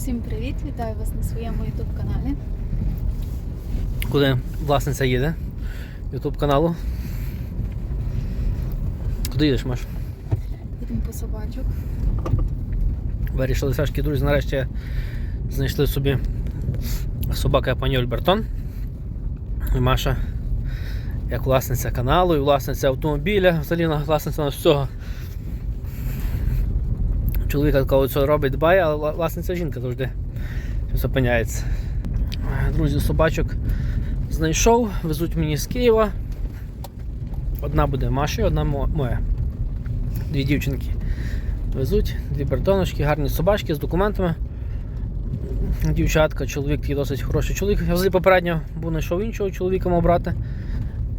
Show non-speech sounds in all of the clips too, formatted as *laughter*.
Всім привіт! Вітаю вас на своєму YouTube каналі. Куди власниця їде? Ютуб каналу. Куди їдеш, Маш? Йдемо по собачок. Вирішили таки, друзі, нарешті знайшли собі собака пані Ольбертон. І Маша, як власниця каналу, і власниця автомобіля, взагалі власниця на всього. Чоловіка коли це робить, дбає, але вла- власниця жінка завжди зупиняється. Друзі, собачок знайшов, везуть мені з Києва. Одна буде Маші, одна моя. Дві дівчинки везуть, дві бертоночки, гарні собачки з документами. Дівчатка, чоловік такий досить хороший чоловік. Я взагалі попередньо був знайшов іншого чоловіка мав брати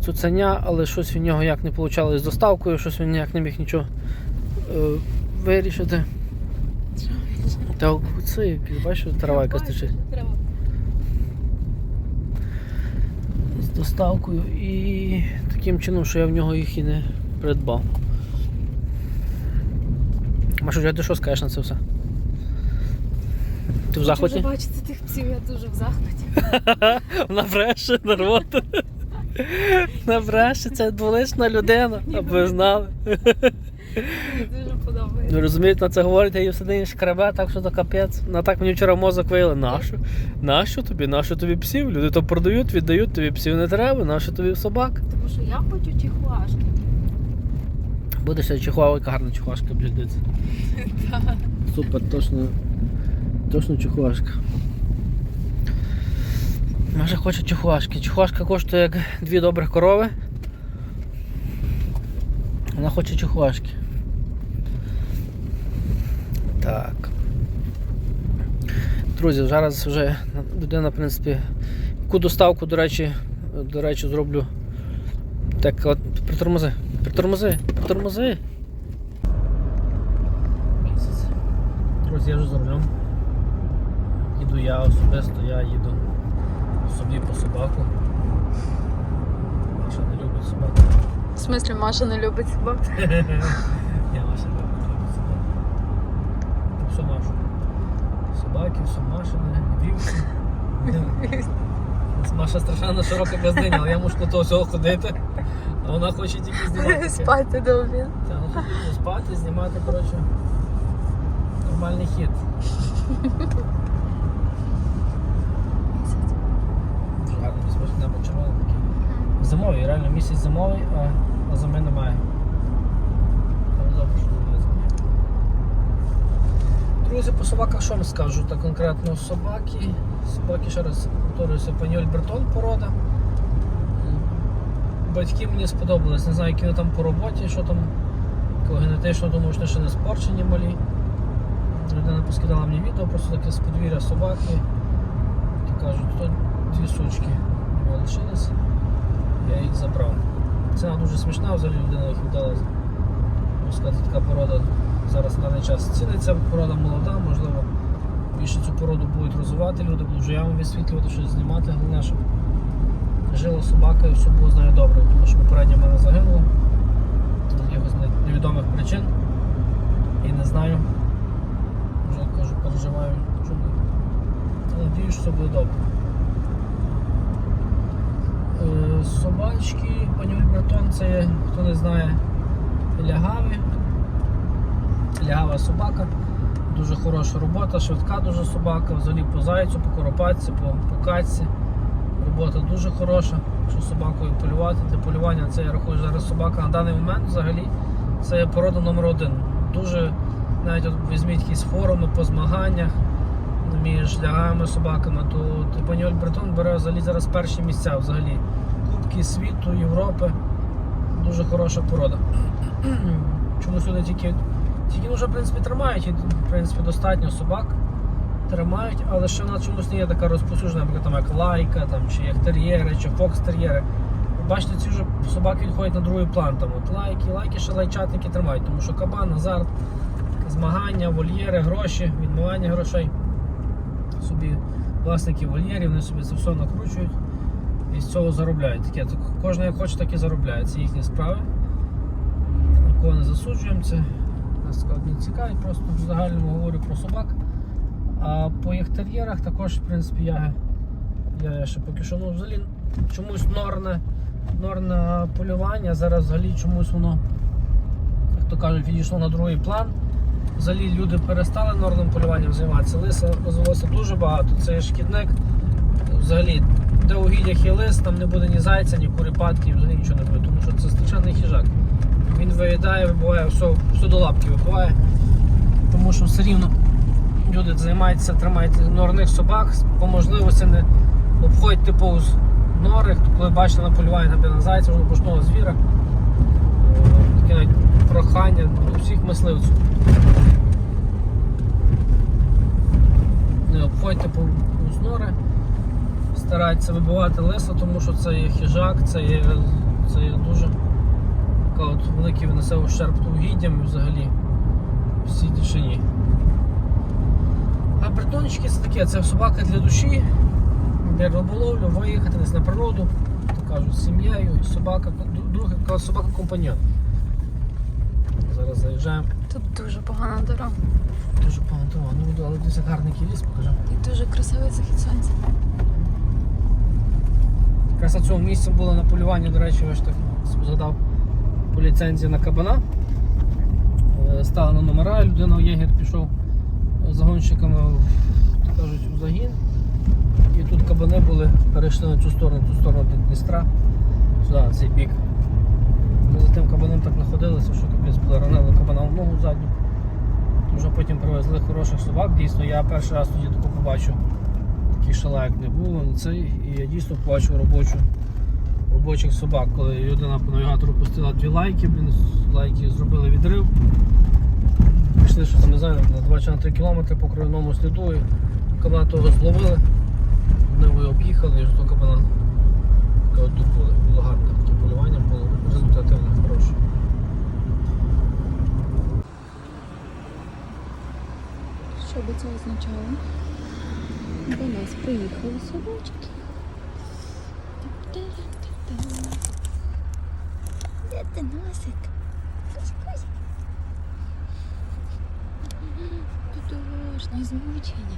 цуценя, але щось в нього як не вийшло з доставкою, щось він ніяк не міг нічого е, вирішити. Та це, бачиш, трава якась тече. з доставкою і таким чином, що я в нього їх і не придбав. Маша, ти що скажеш на це все? Ти в захваті? вже бачити тих псів, я дуже в захваті. Вона бреше, народ. Вона бреше, це дволична людина, аби ви знали. Дуже подобається. Ви розумієте, на це говорить, я її все день шкрабе, так що то капець. На так мені вчора мозок виїли. Нащо? Нащо тобі? Нащо тобі псів? Люди то продають, віддають, тобі псів не треба, нащо тобі собак? Тому що я хочу чихуашки. Буде ще яка гарна чихуашка блядеться. *laughs* Супер, точно. Точно чихуашка. Може хоче чихуашки. Чихуашка коштує як дві добрих корови. Вона хоче чихуашки. Так. Друзі, зараз вже людина, в принципі, яку доставку, до речі, до речі, зроблю. Так, от притормози. Притормози, притормози. Місяць. Друзі, я вже за рулем. Їду я особисто, я їду собі по собаку. Маша не любить собаку. В смислі, Маша не любить собак. *laughs* Я Маша не любить собаку. Ну. Собаки, все Машине, вівці. *laughs* Маша страшенно широка бездиня, але я мушу до того всього ходити. А вона хоче тільки знімати. Спати до обід. Та, ну, спати, знімати, коротше. Нормальний хід. Гарно безпечно небо червоне таке. Зимовий, реально місяць зимовий, а, зими немає. Але добре, що. Друзі, по собаках що вам скажу? Та конкретно собаки. Собаки, ще раз повторююся, паньоль Бертон порода. Батьки мені сподобались, не знаю, які вони там по роботі, що там генетично думаю, що ще не спорчені малі. Людина поскидала мені відео, просто таке з подвір'я собаки. Які кажуть, то дві сучки лишились. Я їх забрав. Ціна дуже смішна, взагалі людина їх віддала. Така порода зараз на даний час ціниться, порода молода, можливо, більше цю породу будуть розвивати люди, буду вже я вам висвітлювати, щось знімати, головне, щоб жила собака і все було з нею добре, тому що попередньо в мене з якихось невідомих причин. І не знаю. Вже кажу, переживаю, чому. Але що все буде добре. Е, Собачки, пані Бретон, це хто не знає, лягаві. Лягава собака. Дуже хороша робота, швидка дуже собака, взагалі по зайцю, по коропатці, по, по катці. Робота дуже хороша, якщо собакою полювати. Для полювання це я рахую зараз собака на даний момент взагалі це порода номер один. Дуже навіть от візьміть якісь форуми по змаганнях між лягами собаками, то, пані Бретон бере взагалі зараз перші місця взагалі. Кубки світу, Європи. Дуже хороша порода. *clears throat* Чому сюди тільки. Тільки вже в принципі тримають, і в принципі достатньо собак тримають, але ще вона чомусь не є така розповсюджена, наприклад, там як лайка, там, чи як тер'єри, чи фокс-тер'єри. Бачите, ці вже собаки відходять на другий план. Там, от лайки, лайки ще лайчатники тримають, тому що кабан, азарт, змагання, вольєри, гроші, відмивання грошей. Собі власники вольєрів, вони собі це все накручують і з цього заробляють. Таке, кожен як хоче, так і заробляє. Це їхні справи. Нікого не засуджуємо це. Не цікавить, просто в загальному говорю про собак. А по єхтер'єрах також, в принципі, я, я ще поки що ну, взагалі чомусь норне, норне полювання. Зараз взагалі чомусь воно, як то кажуть, відійшло на другий план. Взагалі люди перестали норним полюванням займатися. Лиса розвелося дуже багато. Це є шкідник. Взагалі, де у гідях є лис, там не буде ні зайця, ні курипатки, взагалі нічого не буде, тому що це страшенний хижак. Він виїдає, вибиває все, все до лапки вибиває. Тому що все рівно люди займаються, тримають норних собак, по можливості не обходьте повз нори, коли бачите на полювання на зайця, воно пушного звіра. Таке навіть прохання до всіх мисливців. Не обходьте повз нори, старайтеся вибивати лиса, тому що це є хижак, це є, це є дуже така от великий винесе ущерб угіддям і взагалі всій тишині. А бретончики це таке, це собака для душі, для риболовлю, виїхати десь на природу, то кажуть, з сім'єю, собака, друга собака компаньон. Зараз заїжджаємо. Тут дуже погана дорога. Дуже погано, ну але десь гарний ліс, покажу. І дуже красивий захід сонця. Якраз на цьому місці було на полюванні, до речі, я ж так згадав по ліцензії на кабана. Е, Стали на номера, людина єгер пішов загонщиками кажуть, у загін. І тут кабани були, перейшли на цю сторону, ту сторону Дністра, сюди, на цей бік. Ми за тим кабаном так знаходилися, що капець були ранили кабана в ногу задню. Вже потім привезли хороших собак. Дійсно, я перший раз тоді таку побачив такий шалайк не було. ну, Цей, і я дійсно побачив робочу, робочих собак, коли людина по навігатору пустила дві лайки, блін, лайки зробили відрив. Пішли, що там не знаю, на 2 чи на 3 кілометри по кровяному сліду. І кабана того зловили, вони об'їхали і ж кабана були. Було гарне таке полювання, було результативне, хороше. Що би це означало? До нас приїхали собачки. Ти носик? Кось. Подорожні змучені.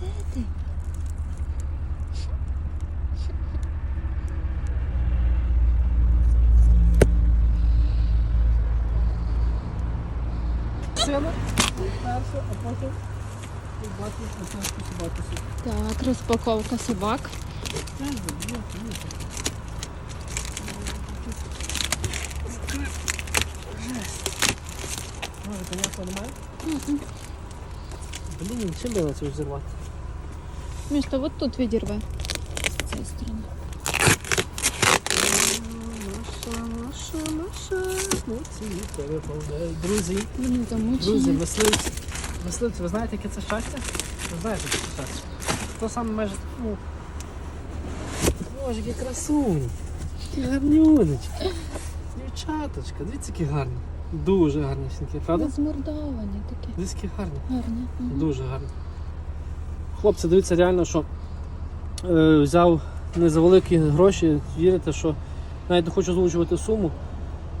Де ти? Так, розпаковка собак. Може, звісно, немає? Блін, чим би на це взірвати? Мішка, от тут відірве. З цієї сторони. Маша, Маша, Маша. Ну, ці. Друзі, Вони замучені. друзі, мисливці. Мисливці, ви знаєте, яке це щастя? Ви знаєте, яке це щастя? То саме майже, ну... Боже, які красуні. Які гарнюнечки. Дівчаточка, дивіться, які гарні. Дуже гарні сінки, правда? Розмордовані такі. Які гарні. Гарні. Дуже гарно. Хлопці, дивіться реально, що е, взяв не за великі гроші, вірите, що навіть не хочу озвучувати суму,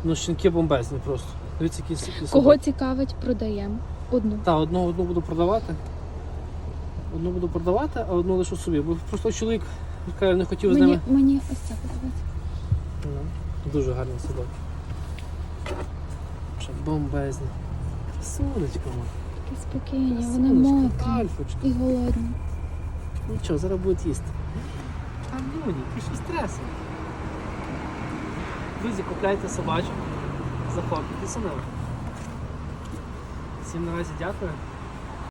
але щенки бомбезні просто. Дивіться, які, які Кого цікавить, продаємо. Одну. Так, одну, одну буду продавати. Одну буду продавати, а одну лишу собі. Бо просто чоловік каже, не хотів з Мені, ними. мені ось це подобається. Дуже гарні собаки. Бомбезні. Сонечко моє. Такі спокійні, мокрі Альфочка. і голодні. Нічого, зараз будуть їсти. Там ну, ти що стресу? Друзі, купляйте собачок, захоплюйтеся ними. Всім наразі дякую.